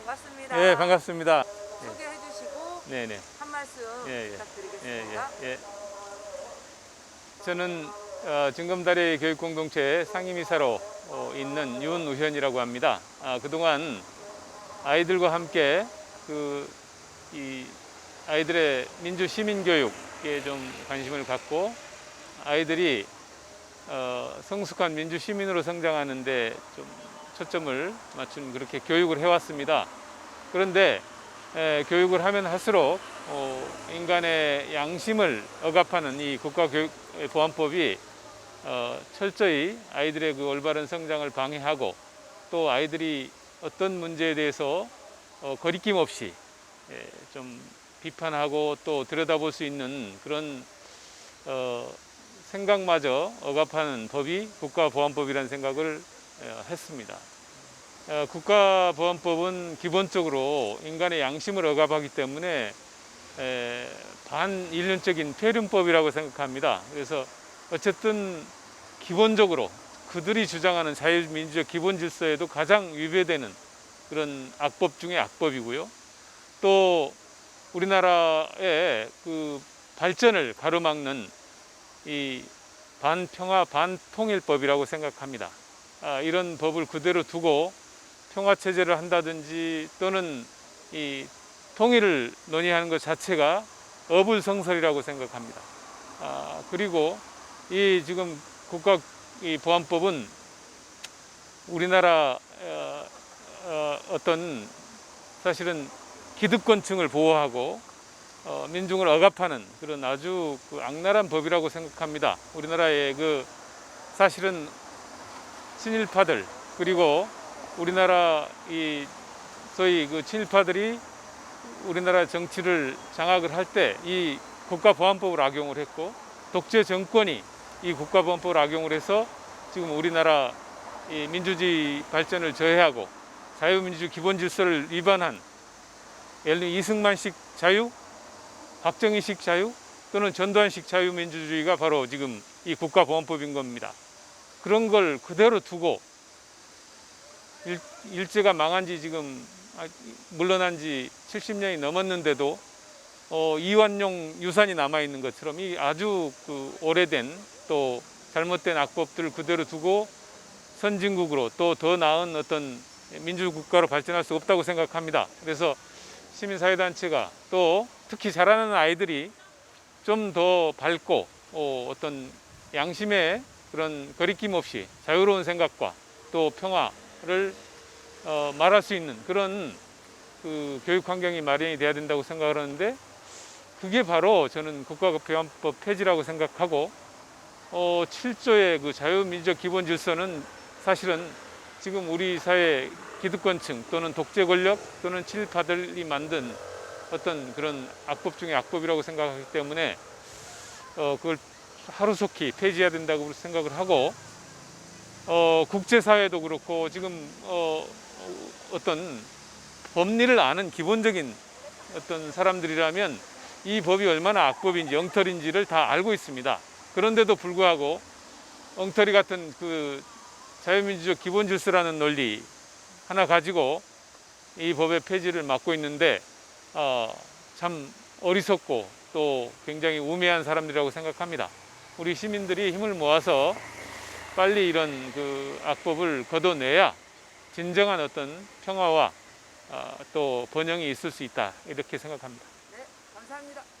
반갑습니다. 예, 반갑습니다. 소개해 주시고 네, 네. 한 말씀 예, 예. 예, 부탁드리겠습니다. 예, 예. 저는 어, 증검다리 교육공동체 상임이사로 어, 있는 윤우현이라고 합니다. 아, 그동안 아이들과 함께 그, 이 아이들의 민주 시민 교육에 좀 관심을 갖고 아이들이 어, 성숙한 민주 시민으로 성장하는데 좀 초점을 맞춘 그렇게 교육을 해왔습니다. 그런데 에, 교육을 하면 할수록 어, 인간의 양심을 억압하는 이 국가교육보안법이 어, 철저히 아이들의 그 올바른 성장을 방해하고 또 아이들이 어떤 문제에 대해서 어, 거리낌 없이 예, 좀 비판하고 또 들여다볼 수 있는 그런 어, 생각마저 억압하는 법이 국가보안법이라는 생각을 어, 했습니다. 어, 국가보안법은 기본적으로 인간의 양심을 억압하기 때문에 에, 반인륜적인 폐륜법이라고 생각합니다. 그래서 어쨌든 기본적으로 그들이 주장하는 자유민주적 기본 질서에도 가장 위배되는 그런 악법 중에 악법이고요. 또 우리나라의 그 발전을 가로막는 이 반평화 반통일법이라고 생각합니다. 아, 이런 법을 그대로 두고 평화 체제를 한다든지 또는 이 통일을 논의하는 것 자체가 어불성설이라고 생각합니다. 아, 그리고 이 지금 국가 이 보안법은 우리나라 어, 어, 어떤 사실은 기득권층을 보호하고 어, 민중을 억압하는 그런 아주 그 악랄한 법이라고 생각합니다. 우리나라의 그 사실은 친일파들 그리고 우리나라 이 소위 그 친일파들이 우리나라 정치를 장악을 할 때 이 국가보안법을 악용을 했고 독재 정권이 이 국가보안법을 악용을 해서 지금 우리나라 이 민주주의 발전을 저해하고 자유민주 기본 질서를 위반한 예를 들면 이승만식 자유, 박정희식 자유 또는 전두환식 자유민주주의가 바로 지금 이 국가보안법인 겁니다. 그런 걸 그대로 두고 일, 일제가 망한 지 지금 아, 물러난 지 70년이 넘었는데도 어, 이완용 유산이 남아 있는 것처럼 이 아주 그 오래된 또 잘못된 악법들을 그대로 두고 선진국으로 또 더 나은 어떤 민주국가로 발전할 수 없다고 생각합니다. 그래서 시민사회단체가 또 특히 자라는 아이들이 좀 더 밝고 어, 어떤 양심의 그런 거리낌 없이 자유로운 생각과 또 평화를 어, 말할 수 있는 그런 그 교육 환경이 마련이 돼야 된다고 생각을 하는데 그게 바로 저는 국가보안법 폐지라고 생각하고 어, 7조의 그 자유민주적 기본 질서는 사실은 지금 우리 사회 기득권층 또는 독재 권력 또는 친일파들이 만든 어떤 그런 악법 중에 악법이라고 생각하기 때문에 어, 그걸 하루속히 폐지해야 된다고 생각을 하고 어, 국제사회도 그렇고 지금 어, 어떤 법리를 아는 기본적인 어떤 사람들이라면 이 법이 얼마나 악법인지 엉터리인지를 다 알고 있습니다. 그런데도 불구하고 엉터리 같은 그 자유민주적 기본 질서라는 논리 하나 가지고 이 법의 폐지를 막고 있는데 어, 참 어리석고 또 굉장히 우매한 사람들이라고 생각합니다. 우리 시민들이 힘을 모아서 빨리 이런 그 악법을 걷어내야 진정한 어떤 평화와 어, 또 번영이 있을 수 있다 이렇게 생각합니다.